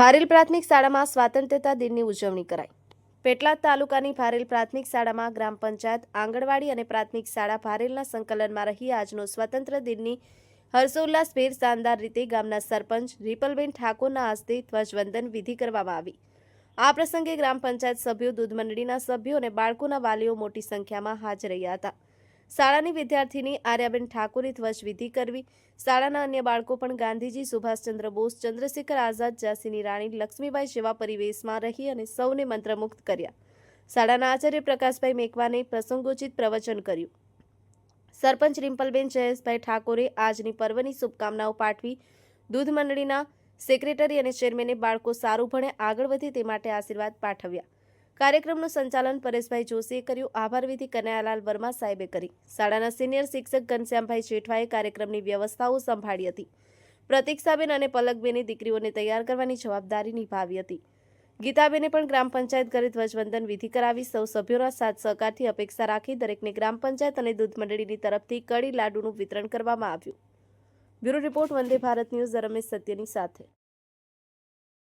ભારેલ પ્રાથમિક શાળામાં સ્વતંત્રતા દિનની ઉજવણી કરાઈ. પેટલાદ તાલુકાની ભારેલ પ્રાથમિક શાળામાં ગ્રામ પંચાયત આંગણવાડી અને પ્રાથમિક શાળા ભારેલના સંકલનમાં રહી આજનો સ્વતંત્ર દિનની હર્ષોલ્લાસભેર શાનદાર રીતે ગામના સરપંચ રીપલબેન ઠાકોરના હસ્તે ધ્વજવંદન વિધિ કરવામાં આવી. આ પ્રસંગે ગ્રામ પંચાયત સભ્યો દૂધ મંડળીના સભ્યો અને બાળકોના વાલીઓ મોટી સંખ્યામાં હાજર રહ્યા હતા. શાળાની વિદ્યાર્થીની આર્યાબેન ઠાકોરે ધ્વજવિધિ કરવી. શાળાના અન્ય બાળકો પણ ગાંધીજી, સુભાષચંદ્ર બોઝ, ચંદ્રશેખર આઝાદ, ઝાંસીની રાણી લક્ષ્મીબાઈ જેવા પરિવેશમાં રહી અને સૌને મંત્રમુગ્ધ કર્યા. શાળાના આચાર્ય પ્રકાશભાઈ મેકવાને પ્રસંગોચિત પ્રવચન કર્યું. સરપંચ રિમ્પલબેન જયેશભાઈ ઠાકોરે આજની પર્વની શુભકામનાઓ પાઠવી. દૂધ મંડળીના સેક્રેટરી અને ચેરમેને બાળકો સારું ભણે આગળ વધે તે માટે આશીર્વાદ પાઠવ્યા. કાર્યક્રમનું સંચાલન પરેશભાઈ જોશીએ કર્યું. આભાર વિધિ કનૈયાલાલ વર્મા સાહેબે કરી. શાળાના સિનિયર શિક્ષક ઘનશ્યામભાઈ જેઠવાએ કાર્યક્રમની વ્યવસ્થાઓ સંભાળી હતી. પ્રતિક્ષાબેન અને પલકબેને દીકરીઓને તૈયાર કરવાની જવાબદારી નિભાવી હતી. ગીતાબેને પણ ગ્રામ પંચાયત ઘરે ધ્વજવંદન વિધિ કરાવી સૌ સભ્યોના સાથ સહકારથી અપેક્ષા રાખી દરેકને ગ્રામ પંચાયત અને દૂધ મંડળીની તરફથી કડી લાડુનું વિતરણ કરવામાં આવ્યું. Bureau report Vande Bharat news, Ramesh સત્યની સાથે.